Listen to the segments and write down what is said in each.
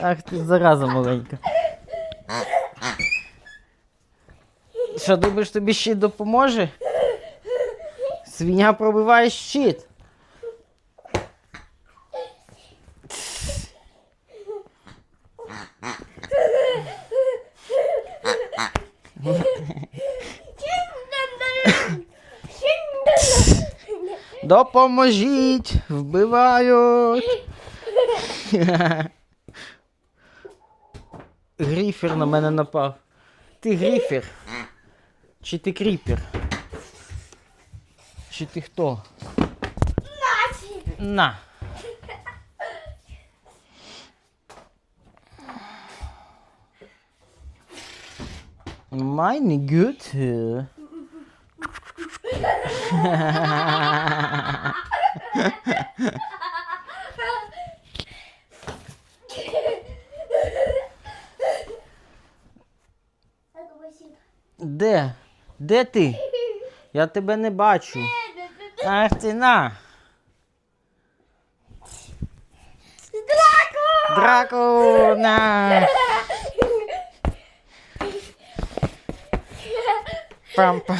Ах ти зараза маленька. Що, думаєш, тобі щит допоможе? Свиня пробиває щит. Допоможіть! Вбивають! Гріфер на мене напав. Ти гріфер? Чи ти кріпер? Чи ти хто? На. Meine Güte. Де? Де ти? Я тебе не бачу. Ах ти на. Драку! на! Пам-пам.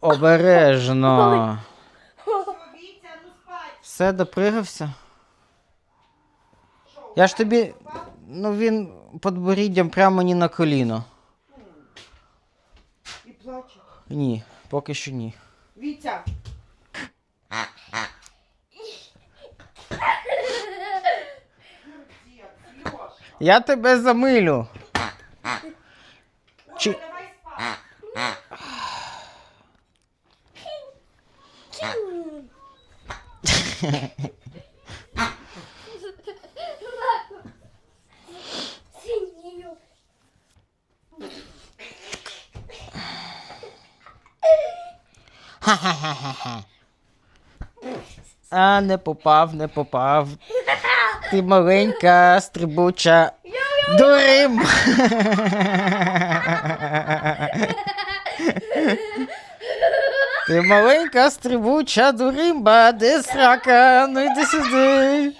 Обережно. Все, допригався. Я ж тобі. Ну він подборіддям прямо мені на коліно. І плаче. Ні, поки що ні. Вітя, Я тебе замилю. Чи... давай спати. Синію. А, не попав, не попав. Ти маленька, стрибуча. Дурим! Ти маленька, стрибуча дуримба, де срака, ну йди сюди.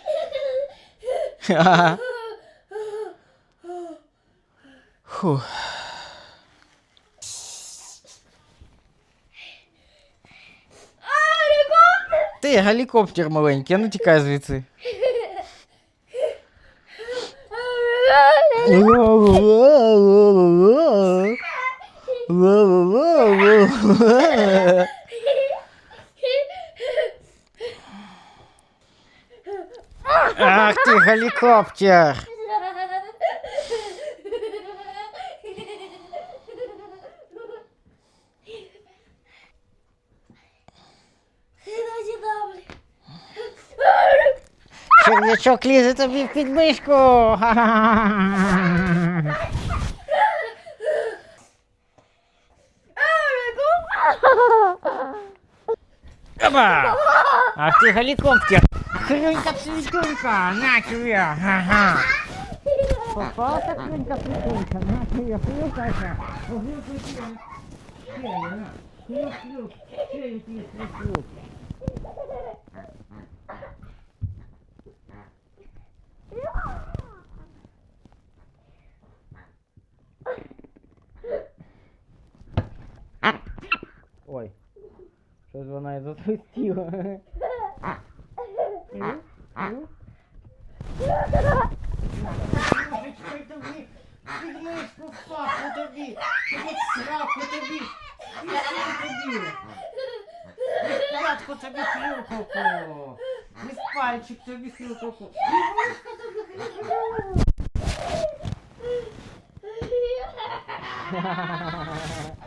Фух. Ти гелікоптер маленький, а ну тікай звідси. Ах ти гелікоптер! Черв'ячок лізе тобі в підмишку. Ха-ха-ха. Опа! Ах ти гелікоптер! Хрюнька світунька! На тебе! Ага! Попався хрюнька світунька! На тебе! Хрюкайся! Хрюкайся! Шею, на! Хрюк-хрюк! Шею ти хрюк! Вона і засвистіла. Ой тобі, підмишку в паху тобі, сраку хрюкалку, і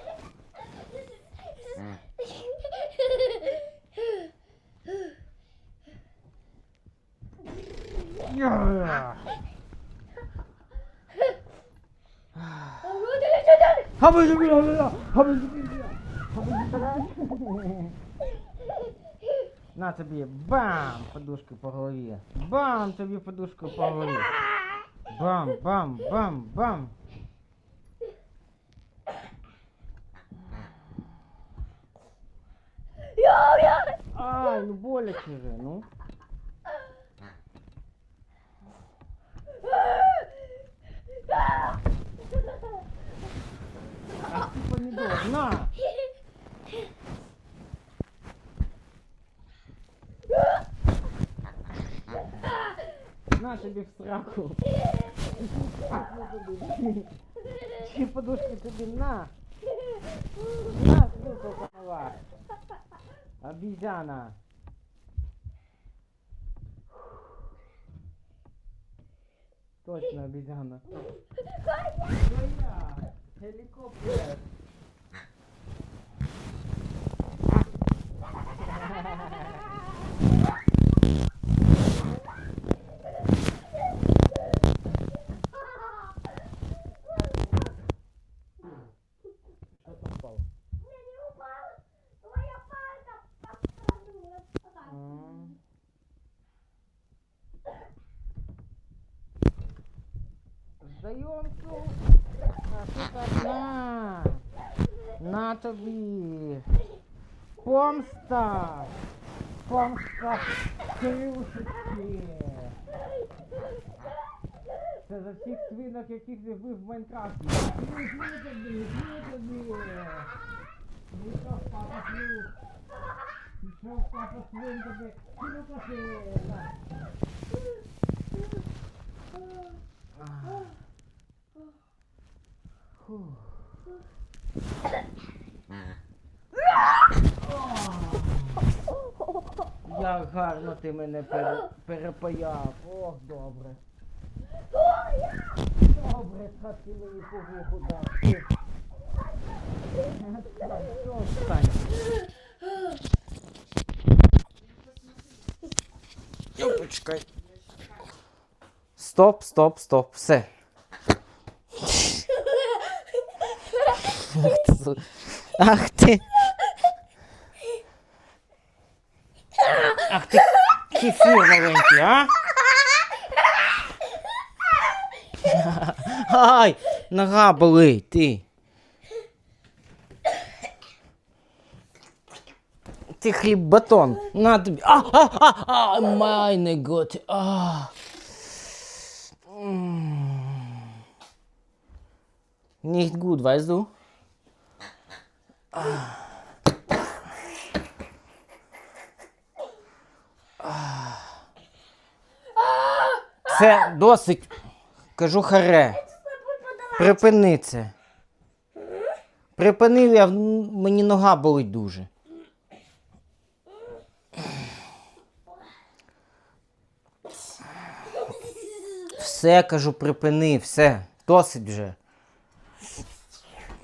і в вушко тобі хрюкалку. На тобі, бам! Подушку по голові. Бам! Тобі подушку по голові. Бам, бам, бам, бам. Ай, ну боляче же, ну. Ах ти помідор, на! На тобі в сраку. Чи подушки тобі на. На, сука. Обезьяна. Точно обезьяна. Своя. Helikopter. тобі. Помста. Помста. Крюшечки. Це за всіх свинок, яких ти вбив в Майнкрафті. Візьми тобі, візьми тобі. Пішов папа свин. Пішов папа свин тобі. Ну-ка ти. на. Як гарно ти мене пере- перепаяв. Ох, добре. Добре, так ти мені по вуху дав. Почекай. Стоп, стоп, стоп, все. Ах ти. Ах ти. Кефір маленький, а? Ай, нога болить, ти. Ти хліб батон. На тобі. А, а, а, а, майне гот. А. Nicht gut, weißt du? Це досить. Кажу харе. Припини це. Припинив я, мені нога болить дуже. Все, кажу, припини, все. Досить вже.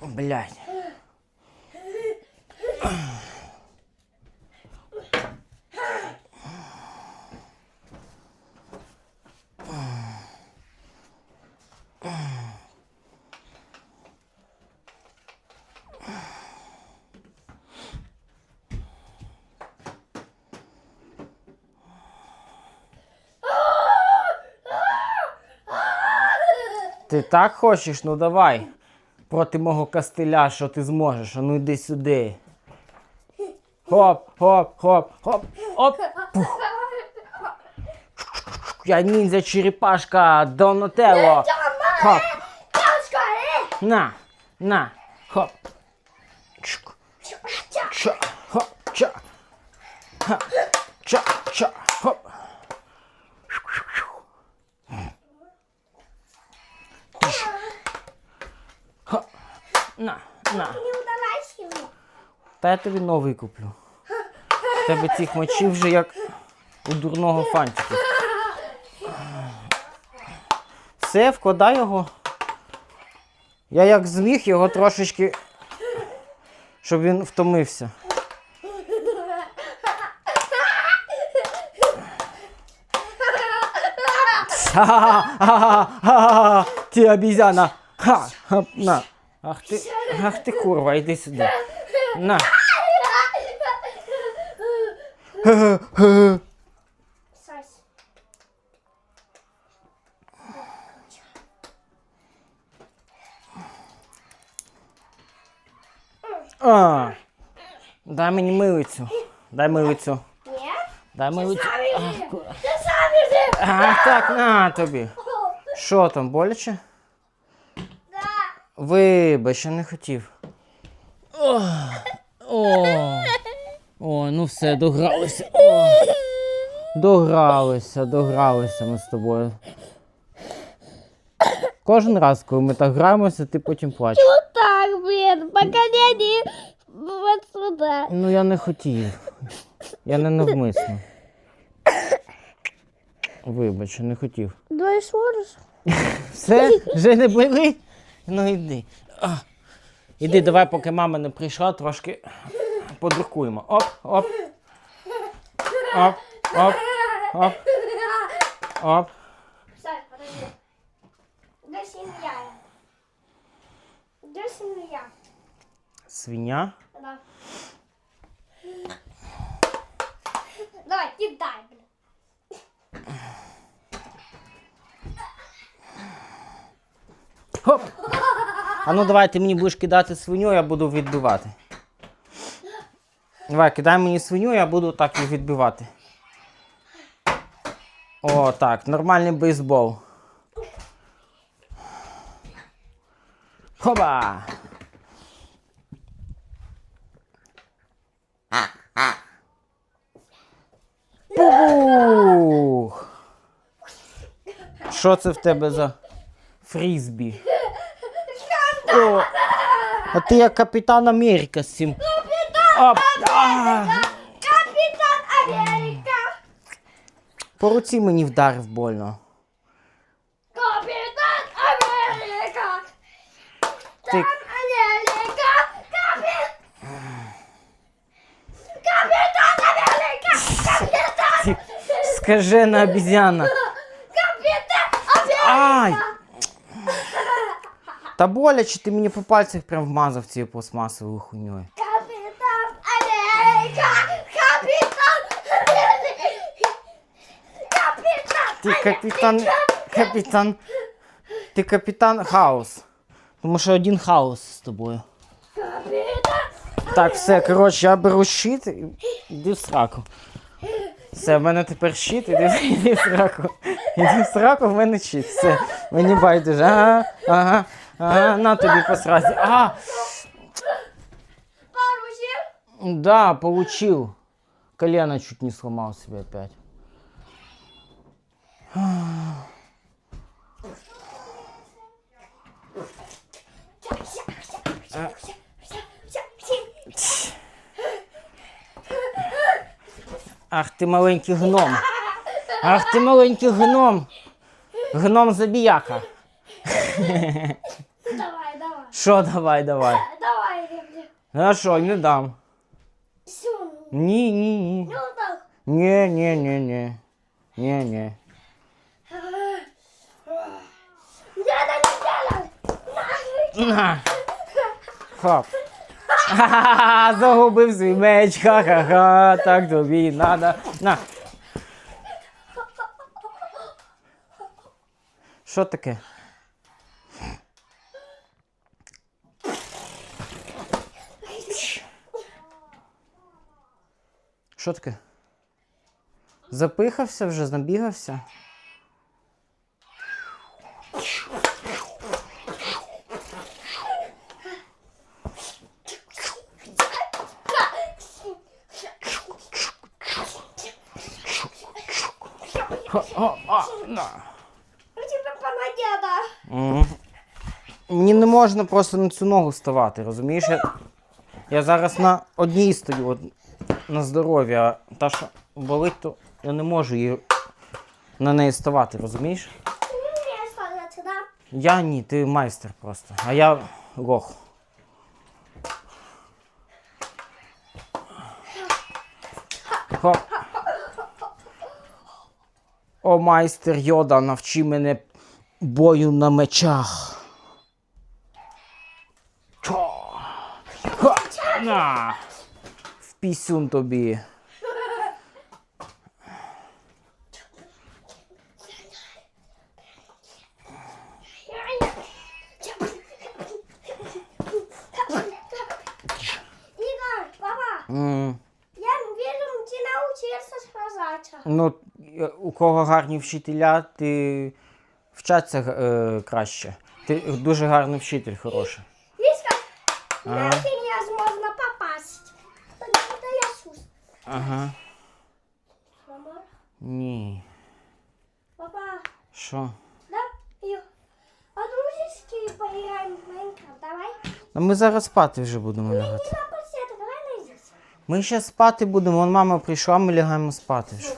Блядь. Ти так хочеш? Ну давай. Проти мого кастеля, що ти зможеш. А ну йди сюди. Хоп, хоп, хоп, хоп, оп. Пух. Я ніндзя черепашка Донателло. Хоп. На, на, хоп. Чук. Ча, хоп, ча. Ха, ча, ча, хоп. Ха. На, на. Та я тобі новий куплю. Тебе цих мочів вже як у дурного фантика. Все, вкладай його. Я як зміг його трошечки, щоб він втомився. Ха-ха-ха-ха-ха-ха! Ти обізяна! Ха! На! Ах ти, ах ти курва, йди сюди. На. Сась. А, дай мені милицю. Дай милицю. Нет? Дай милицю. Ты сами же. А, так, на тобі. Що там, боляче? Да. Вибач, я не хотів. О, о, ну все, догралися. О, догралися, догралися ми з тобою. Кожен раз, коли ми так граємося, ти потім плачеш. Вот так, блин. Пока не вот сюда. Ну я не хотів. Я не навмисно. Вибач, я не хотів. Давай сможешь? Все, вже не болить? Ну йди. А. Іди, давай, поки мама не прийшла, трошки подрукуємо. Оп, оп. Оп, оп, оп, оп. Стой, подожди. Где семья? Где семья? Свиня. Да. Давай, кидай, блин. Хоп. А ну давай, ти мені будеш кидати свиню, я буду відбивати. Давай, кидай мені свиню, я буду так і відбивати. О, так, нормальний бейсбол. Хоба! Пух! Що це в тебе за фрізбі? О, а ти як капітан Америка з цим. Оп, а, Капитан Америка! по руці мені вдарив больно. Капитан Америка! Ти, Америка! Капитан! Капитан Америка! Капитан! ти скажена обізяна. Капитан Ай! Америка! Та боляче ти мені по пальцях прям вмазав цією пластмасовою хуйньою. Ти капітан. Капітан. Ти капітан хаос. Тому що один хаос з тобою. Так, все, коротше, я беру щит і йди в сраку. Все, в мене тепер щит, іди, іди в сраку. Іди в сраку, в мене щит. Все, мені байдуже. Ага, ага, ага, на тобі по сразі. Ага, Поручил? да, получил. Колено чуть не сломал себе опять. Ах ти маленький гном. Ах ти маленький гном. Гном забіяка. Давай, давай. Що давай, давай. Давай, Ремня. А що, не дам. Сюн. Ні, ні, ні. Ну. Ні, ні, ні, ні. Ні, ні. Надо не Хоп. Ха-ха-ха, загубив свій меч, ха-ха-ха, так тобі надо. На. Що таке? Що таке? Запихався вже, набігався? Мені не можна просто на цю ногу ставати, розумієш? Я, я зараз на одній стою, от, на здоров'я, а та, що болить, то я не можу її на неї ставати, розумієш? Да? Я ні, ти майстер просто, а я лох. Хоп. О, майстер Йода, навчи мене бою на мечах. Чо? Ха! На! В пісюн тобі. Игорь, папа, М. я вижу Ну, е, у кого гарні вчителя, ти вчаться е, краще. Ти дуже гарний вчитель, хороший. Віска, Ага. на раз можна попасть. Буде я сус. Ага. Мама, Ні. папа, Що? да? І а дружечки поіграємо в Майнкрафт, давай. Ну ми зараз спати вже будемо лягати. Ні, на посіду, давай не здесь. Ми ще спати будемо, вон мама прийшла, ми лягаємо спати.